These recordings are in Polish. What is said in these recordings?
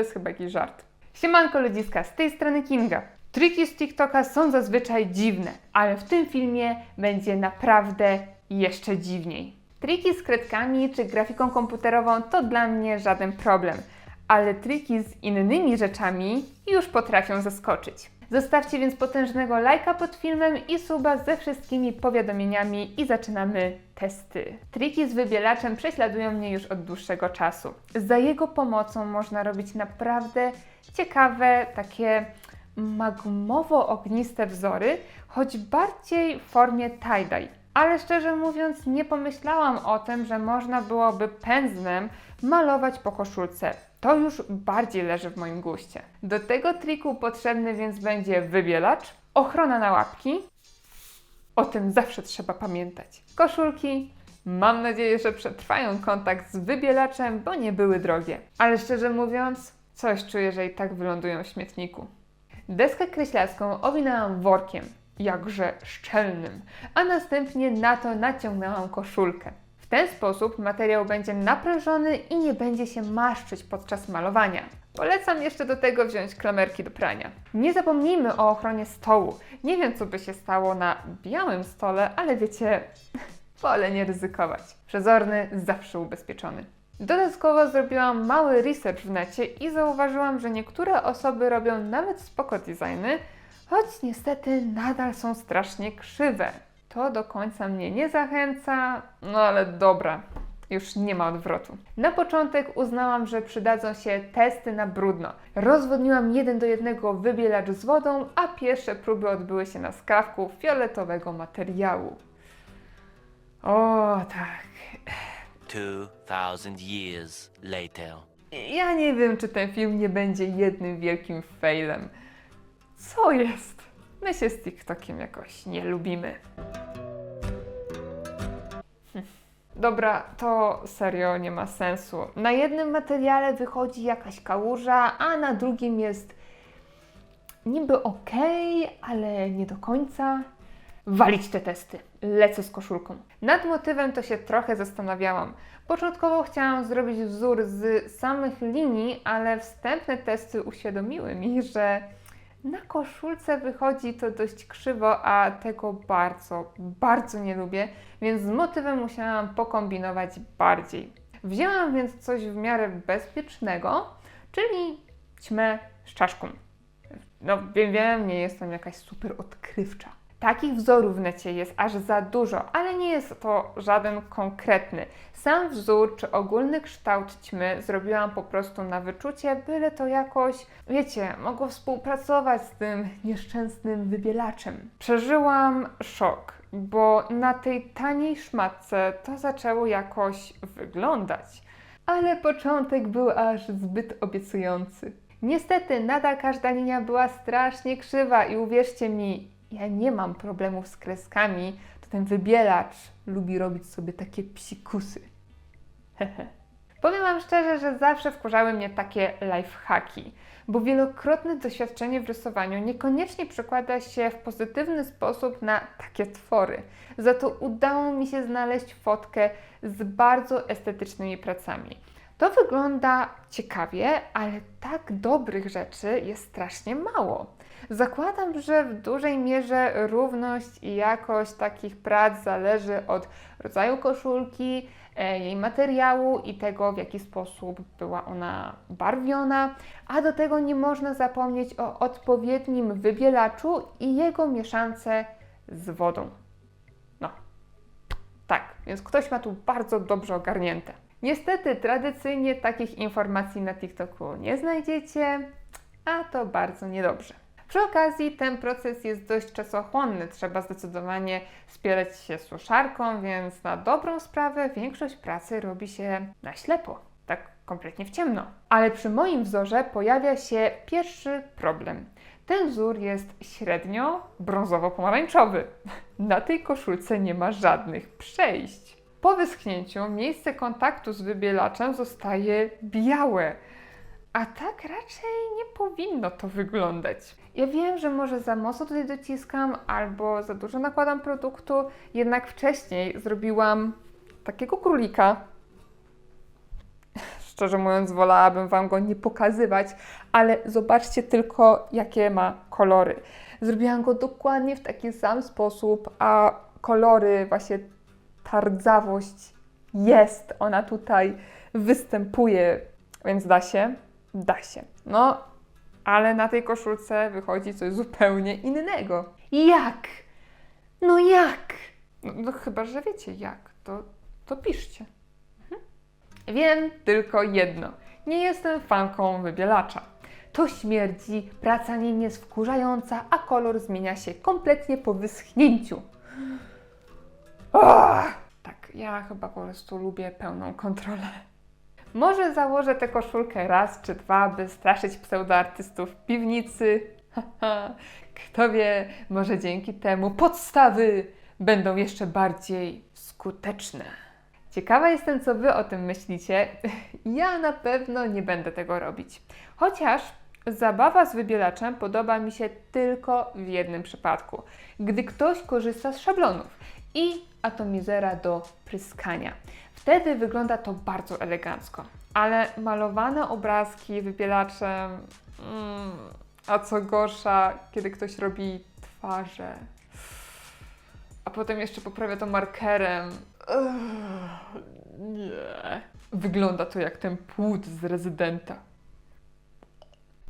jest chyba jakiś żart. Siemanko ludziska, z tej strony Kinga. Triki z TikToka są zazwyczaj dziwne, ale w tym filmie będzie naprawdę jeszcze dziwniej. Triki z kredkami czy grafiką komputerową to dla mnie żaden problem, ale triki z innymi rzeczami już potrafią zaskoczyć. Zostawcie więc potężnego lajka pod filmem i suba ze wszystkimi powiadomieniami i zaczynamy testy. Triki z wybielaczem prześladują mnie już od dłuższego czasu. Za jego pomocą można robić naprawdę ciekawe, takie magmowo-ogniste wzory, choć bardziej w formie tie-dye. Ale szczerze mówiąc, nie pomyślałam o tym, że można byłoby pędzlem malować po koszulce. To już bardziej leży w moim guście. Do tego triku potrzebny więc będzie wybielacz, ochrona na łapki. O tym zawsze trzeba pamiętać. Koszulki. Mam nadzieję, że przetrwają kontakt z wybielaczem, bo nie były drogie. Ale szczerze mówiąc, coś czuję, że i tak wylądują w śmietniku. Deskę kreślarską owinęłam workiem, jakże szczelnym, a następnie na to naciągnęłam koszulkę. Ten sposób materiał będzie naprężony i nie będzie się maszczyć podczas malowania. Polecam jeszcze do tego wziąć klamerki do prania. Nie zapomnijmy o ochronie stołu. Nie wiem, co by się stało na białym stole, ale wiecie, wolę nie ryzykować. Przezorny zawsze ubezpieczony. Dodatkowo zrobiłam mały research w necie i zauważyłam, że niektóre osoby robią nawet spoko designy, choć niestety nadal są strasznie krzywe. To do końca mnie nie zachęca, no ale dobra, już nie ma odwrotu. Na początek uznałam, że przydadzą się testy na brudno. Rozwodniłam jeden do jednego wybielacz z wodą, a pierwsze próby odbyły się na skrawku fioletowego materiału. O tak. 2,000 years later. Ja nie wiem, czy ten film nie będzie jednym wielkim failem. Co jest? My się z TikTokiem jakoś nie lubimy. Dobra, to serio nie ma sensu. Na jednym materiale wychodzi jakaś kałuża, a na drugim jest niby okej, ale nie do końca. Walić te testy. Lecę z koszulką. Nad motywem to się trochę zastanawiałam. Początkowo chciałam zrobić wzór z samych linii, ale wstępne testy uświadomiły mi, że na koszulce wychodzi to dość krzywo, a tego bardzo, bardzo nie lubię, więc z motywem musiałam pokombinować bardziej. Wzięłam więc coś w miarę bezpiecznego, czyli ćmę z czaszką. No wiem, wiem, nie jestem jakaś super odkrywcza. Takich wzorów w necie jest aż za dużo, ale nie jest to żaden konkretny. Sam wzór czy ogólny kształt ćmy zrobiłam po prostu na wyczucie, byle to jakoś, wiecie, mogło współpracować z tym nieszczęsnym wybielaczem. Przeżyłam szok, bo na tej taniej szmatce to zaczęło jakoś wyglądać. Ale początek był aż zbyt obiecujący. Niestety, nadal każda linia była strasznie krzywa i uwierzcie mi, ja nie mam problemów z kreskami, to ten wybielacz lubi robić sobie takie psikusy. Powiem Wam szczerze, że zawsze wkurzały mnie takie lifehacki, bo wielokrotne doświadczenie w rysowaniu niekoniecznie przekłada się w pozytywny sposób na takie twory. Za to udało mi się znaleźć fotkę z bardzo estetycznymi pracami. To wygląda ciekawie, ale tak dobrych rzeczy jest strasznie mało. Zakładam, że w dużej mierze równość i jakość takich prac zależy od rodzaju koszulki, jej materiału i tego, w jaki sposób była ona barwiona, a do tego nie można zapomnieć o odpowiednim wybielaczu i jego mieszance z wodą. No, tak, więc ktoś ma tu bardzo dobrze ogarnięte. Niestety, tradycyjnie takich informacji na TikToku nie znajdziecie, a to bardzo niedobrze. Przy okazji ten proces jest dość czasochłonny, trzeba zdecydowanie wspierać się suszarką, więc na dobrą sprawę większość pracy robi się na ślepo, tak kompletnie w ciemno. Ale przy moim wzorze pojawia się pierwszy problem. Ten wzór jest średnio brązowo-pomarańczowy. Na tej koszulce nie ma żadnych przejść. Po wyschnięciu miejsce kontaktu z wybielaczem zostaje białe. A tak raczej nie powinno to wyglądać. Ja wiem, że może za mocno tutaj dociskam albo za dużo nakładam produktu, jednak wcześniej zrobiłam takiego królika. Szczerze mówiąc, wolałabym Wam go nie pokazywać, ale zobaczcie tylko, jakie ma kolory. Zrobiłam go dokładnie w taki sam sposób, a kolory, właśnie ta rdzawość jest, ona tutaj występuje, więc da się, da się. No, ale na tej koszulce wychodzi coś zupełnie innego. Jak? No jak? No, no chyba, że wiecie jak, to, to piszcie. Mhm. Wiem tylko jedno. Nie jestem fanką wybielacza. To śmierdzi, praca nim jest wkurzająca, a kolor zmienia się kompletnie po wyschnięciu. Ach! Tak, ja chyba po prostu lubię pełną kontrolę. Może założę tę koszulkę raz czy dwa, by straszyć pseudoartystów w piwnicy. Kto wie, może dzięki temu podstawy będą jeszcze bardziej skuteczne. Ciekawa jestem, co Wy o tym myślicie. Ja na pewno nie będę tego robić. Chociaż zabawa z wybielaczem podoba mi się tylko w jednym przypadku. Gdy ktoś korzysta z szablonów i atomizera do pryskania. Wtedy wygląda to bardzo elegancko. Ale malowane obrazki wybielaczem, mm, a co gorsza, kiedy ktoś robi twarze, a potem jeszcze poprawia to markerem. Ugh, nie. Wygląda to jak ten płód z rezydenta.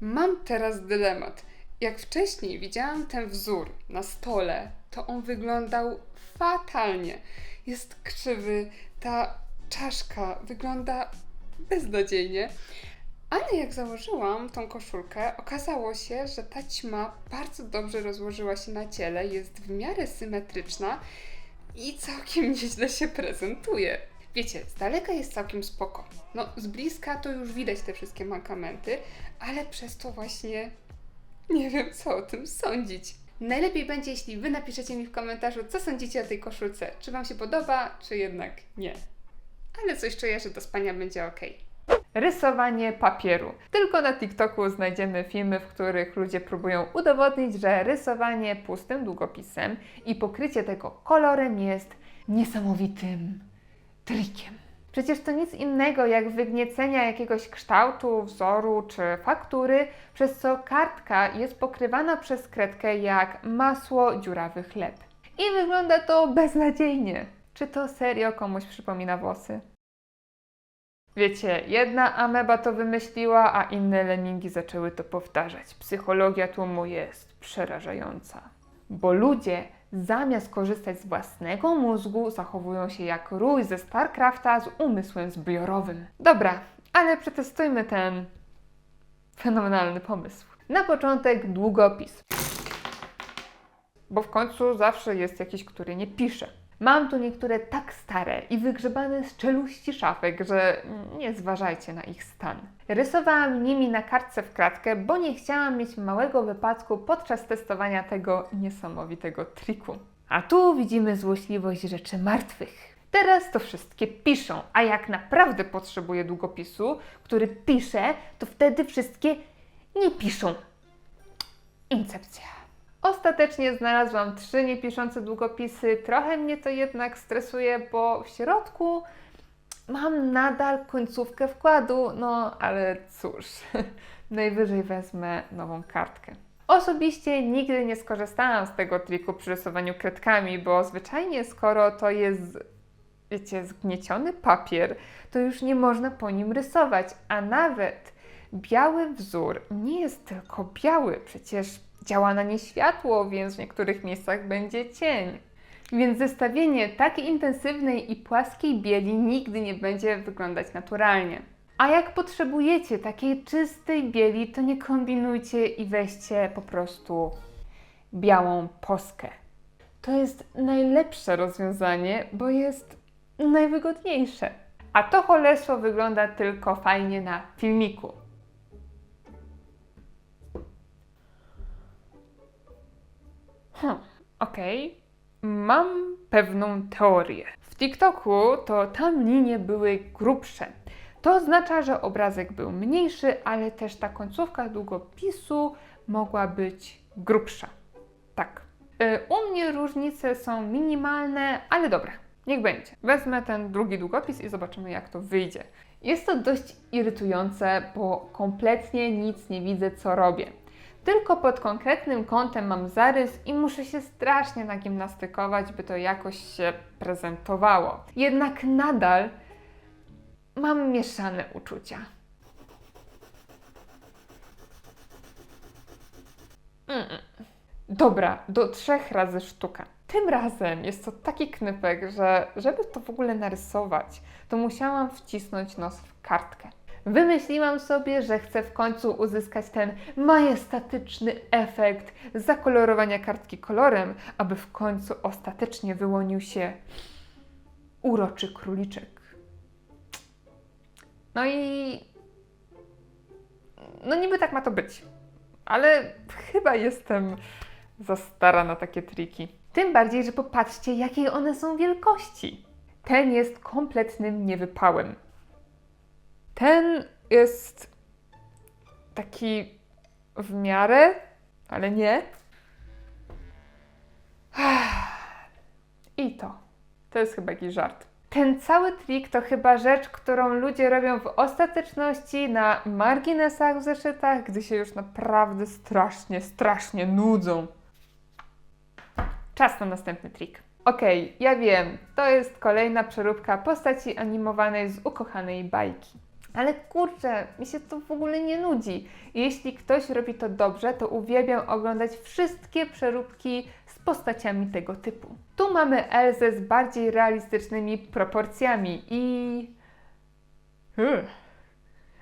Mam teraz dylemat. Jak wcześniej widziałam ten wzór na stole, to on wyglądał fatalnie. Jest krzywy, ta czaszka wygląda beznadziejnie. Ale jak założyłam tą koszulkę, okazało się, że ta ćma bardzo dobrze rozłożyła się na ciele, jest w miarę symetryczna i całkiem nieźle się prezentuje. Wiecie, z daleka jest całkiem spoko. No, z bliska to już widać te wszystkie mankamenty, ale przez to właśnie nie wiem, co o tym sądzić. Najlepiej będzie, jeśli Wy napiszecie mi w komentarzu, co sądzicie o tej koszulce. Czy Wam się podoba, czy jednak nie. Ale coś czuję, że do spania będzie ok. Rysowanie papieru. Tylko na TikToku znajdziemy filmy, w których ludzie próbują udowodnić, że rysowanie pustym długopisem i pokrycie tego kolorem jest niesamowitym trikiem. Przecież to nic innego jak wygniecenia jakiegoś kształtu, wzoru czy faktury, przez co kartka jest pokrywana przez kredkę jak masło dziurawy chleb. I wygląda to beznadziejnie. Czy to serio komuś przypomina włosy? Wiecie, jedna ameba to wymyśliła, a inne lemingi zaczęły to powtarzać. Psychologia tłumu jest przerażająca. Bo ludzie zamiast korzystać z własnego mózgu, zachowują się jak rój ze StarCrafta z umysłem zbiorowym. Dobra, ale przetestujmy ten fenomenalny pomysł. Na początek długopis. Bo w końcu zawsze jest jakiś, który nie pisze. Mam tu niektóre tak stare i wygrzebane z czeluści szafek, że nie zważajcie na ich stan. Rysowałam nimi na kartce w kratkę, bo nie chciałam mieć małego wypadku podczas testowania tego niesamowitego triku. A tu widzimy złośliwość rzeczy martwych. Teraz to wszystkie piszą, a jak naprawdę potrzebuję długopisu, który pisze, to wtedy wszystkie nie piszą. Incepcja. Ostatecznie znalazłam trzy niepiszące długopisy. Trochę mnie to jednak stresuje, bo w środku mam nadal końcówkę wkładu, no ale cóż, najwyżej wezmę nową kartkę. Osobiście nigdy nie skorzystałam z tego triku przy rysowaniu kredkami, bo zwyczajnie skoro to jest, wiecie, zgnieciony papier, to już nie można po nim rysować, a nawet biały wzór nie jest tylko biały, przecież działa na nie światło, więc w niektórych miejscach będzie cień. Więc zestawienie takiej intensywnej i płaskiej bieli nigdy nie będzie wyglądać naturalnie. A jak potrzebujecie takiej czystej bieli, to nie kombinujcie i weźcie po prostu białą poskę. To jest najlepsze rozwiązanie, bo jest najwygodniejsze. A to cholerstwo wygląda tylko fajnie na filmiku. Hm, okej. Mam pewną teorię. W TikToku to tam linie były grubsze. To oznacza, że obrazek był mniejszy, ale też ta końcówka długopisu mogła być grubsza. Tak. Y, U mnie różnice są minimalne, ale dobra. Niech będzie. Wezmę ten drugi długopis i zobaczymy, jak to wyjdzie. Jest to dość irytujące, bo kompletnie nic nie widzę, co robię. Tylko pod konkretnym kątem mam zarys i muszę się strasznie nagimnastykować, by to jakoś się prezentowało. Jednak nadal mam mieszane uczucia. Mm. Dobra, do trzech razy sztuka. Tym razem jest to taki knypek, że żeby to w ogóle narysować, to musiałam wcisnąć nos w kartkę. Wymyśliłam sobie, że chcę w końcu uzyskać ten majestatyczny efekt zakolorowania kartki kolorem, aby w końcu ostatecznie wyłonił się uroczy króliczek. No i. No niby tak ma to być. Ale chyba jestem za stara na takie triki. Tym bardziej, że popatrzcie, jakiej one są wielkości. Ten jest kompletnym niewypałem. Ten jest taki w miarę, ale nie. I to. To jest chyba jakiś żart. Ten cały trik to chyba rzecz, którą ludzie robią w ostateczności na marginesach w zeszytach, gdy się już naprawdę strasznie, strasznie nudzą. Czas na następny trik. Okej, ja wiem, to jest kolejna przeróbka postaci animowanej z ukochanej bajki. Ale kurczę, mi się to w ogóle nie nudzi. Jeśli ktoś robi to dobrze, to uwielbiam oglądać wszystkie przeróbki z postaciami tego typu. Tu mamy Elzę z bardziej realistycznymi proporcjami i...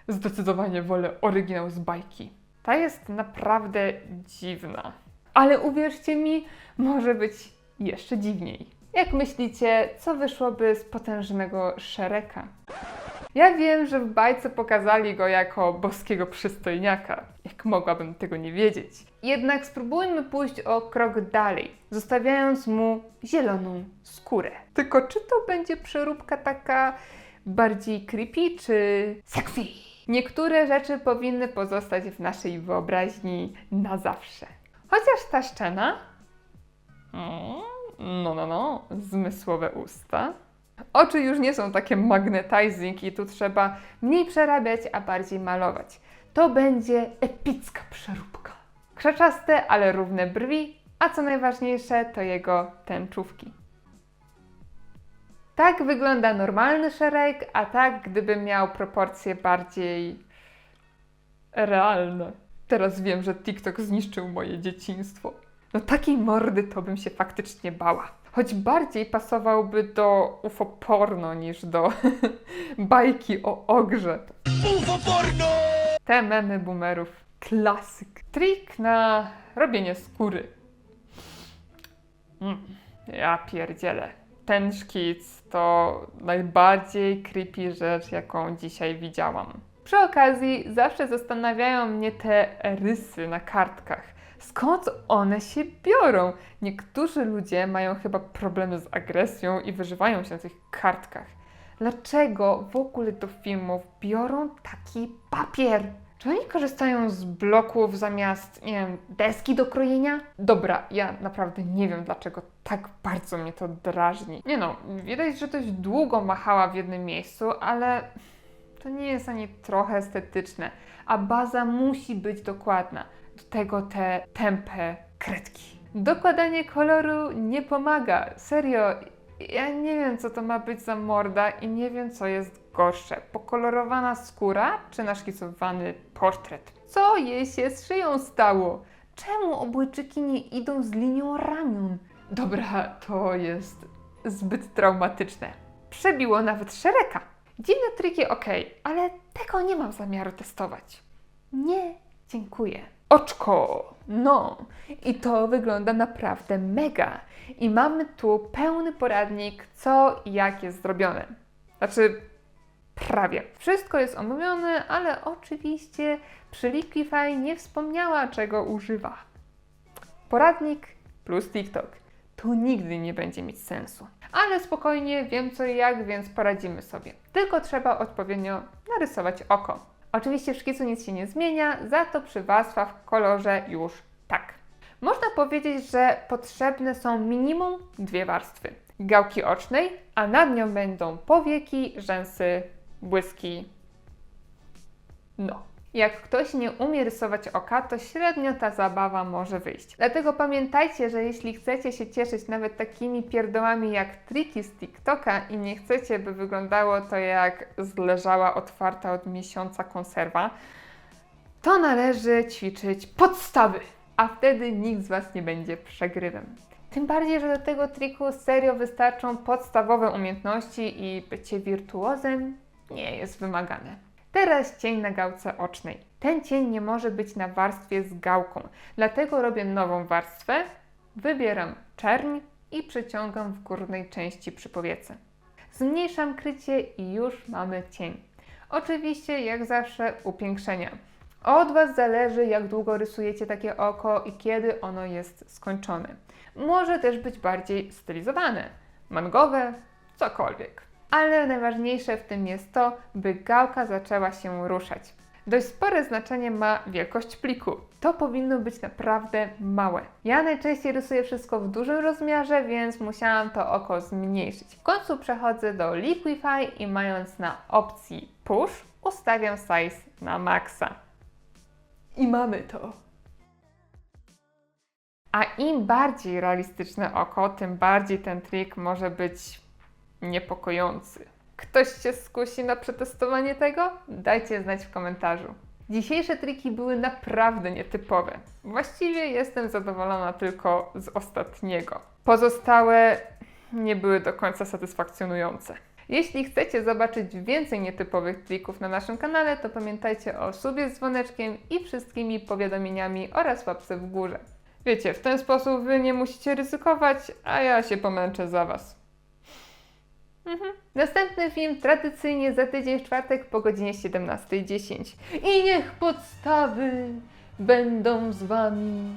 Zdecydowanie wolę oryginał z bajki. Ta jest naprawdę dziwna. Ale uwierzcie mi, może być jeszcze dziwniej. Jak myślicie, co wyszłoby z potężnego Szereka? Ja wiem, że w bajce pokazali go jako boskiego przystojniaka. Jak mogłabym tego nie wiedzieć? Jednak spróbujmy pójść o krok dalej, zostawiając mu zieloną skórę. Tylko czy to będzie przeróbka taka bardziej creepy, czy sexy? Niektóre rzeczy powinny pozostać w naszej wyobraźni na zawsze. Chociaż ta szczena. Mm, No, no, no, zmysłowe usta. Oczy już nie są takie magnetizing i tu trzeba mniej przerabiać, a bardziej malować. To będzie epicka przeróbka. Krzaczaste, ale równe brwi, a co najważniejsze, to jego tęczówki. Tak wygląda normalny szereg, a tak gdyby miał proporcje bardziej realne. Teraz wiem, że TikTok zniszczył moje dzieciństwo. No takiej mordy to bym się faktycznie bała. Choć bardziej pasowałby do UFO porno niż do bajki o ogrze. UFO porno! Te memy boomerów. Klasyk. Trik na robienie skóry. Mm, ja pierdzielę. Ten szkic to najbardziej creepy rzecz, jaką dzisiaj widziałam. Przy okazji zawsze zastanawiają mnie te rysy na kartkach. Skąd one się biorą? Niektórzy ludzie mają chyba problemy z agresją i wyżywają się na tych kartkach. Dlaczego w ogóle do filmów biorą taki papier? Czy oni korzystają z bloków zamiast, nie wiem, deski do krojenia? Dobra, ja naprawdę nie wiem, dlaczego tak bardzo mnie to drażni. Nie no, widać, że dość długo machała w jednym miejscu, ale to nie jest ani trochę estetyczne, a baza musi być dokładna. Do tego te tępe kredki. Dokładanie koloru nie pomaga. Serio, ja nie wiem, co to ma być za morda i nie wiem, co jest gorsze. Pokolorowana skóra czy naszkicowany portret? Co jej się z szyją stało? Czemu obojczyki nie idą z linią ramion? Dobra, to jest zbyt traumatyczne. Przebiło nawet szereka. Dziwne triki ok, ale tego nie mam zamiaru testować. Nie, dziękuję. Oczko! No, i to wygląda naprawdę mega. I mamy tu pełny poradnik, co i jak jest zrobione. Znaczy, prawie. Wszystko jest omówione, ale oczywiście przy Liquify nie wspomniała, czego używa. Poradnik plus TikTok. To nigdy nie będzie mieć sensu. Ale spokojnie, wiem co i jak, więc poradzimy sobie. Tylko trzeba odpowiednio narysować oko. Oczywiście w szkicu nic się nie zmienia, za to przy warstwach w kolorze już tak. Można powiedzieć, że potrzebne są minimum dwie warstwy. gałki ocznej, a nad nią będą powieki, rzęsy, błyski. No. Jak ktoś nie umie rysować oka, to średnio ta zabawa może wyjść. Dlatego pamiętajcie, że jeśli chcecie się cieszyć nawet takimi pierdołami jak triki z TikToka i nie chcecie, by wyglądało to jak zleżała otwarta od miesiąca konserwa, to należy ćwiczyć podstawy, a wtedy nikt z Was nie będzie przegrywem. Tym bardziej, że do tego triku serio wystarczą podstawowe umiejętności i bycie wirtuozem nie jest wymagane. Teraz cień na gałce ocznej. Ten cień nie może być na warstwie z gałką, dlatego robię nową warstwę, wybieram czerń i przyciągam w górnej części przy powiece. Zmniejszam krycie i już mamy cień. Oczywiście, jak zawsze, upiększenia. Od Was zależy, jak długo rysujecie takie oko i kiedy ono jest skończone. Może też być bardziej stylizowane, mangowe, cokolwiek. Ale najważniejsze w tym jest to, by gałka zaczęła się ruszać. Dość spore znaczenie ma wielkość pliku. To powinno być naprawdę małe. Ja najczęściej rysuję wszystko w dużym rozmiarze, więc musiałam to oko zmniejszyć. W końcu przechodzę do Liquify i mając na opcji Push, ustawiam size na maksa. I mamy to. A im bardziej realistyczne oko, tym bardziej ten trik może być niepokojący. Ktoś się skusi na przetestowanie tego? Dajcie znać w komentarzu. Dzisiejsze triki były naprawdę nietypowe. Właściwie jestem zadowolona tylko z ostatniego. Pozostałe nie były do końca satysfakcjonujące. Jeśli chcecie zobaczyć więcej nietypowych trików na naszym kanale, to pamiętajcie o subie z dzwoneczkiem i wszystkimi powiadomieniami oraz łapce w górze. Wiecie, w ten sposób wy nie musicie ryzykować, a ja się pomęczę za was. Mhm. Następny film tradycyjnie za tydzień w czwartek po godzinie 17.10. I niech podstawy będą z Wami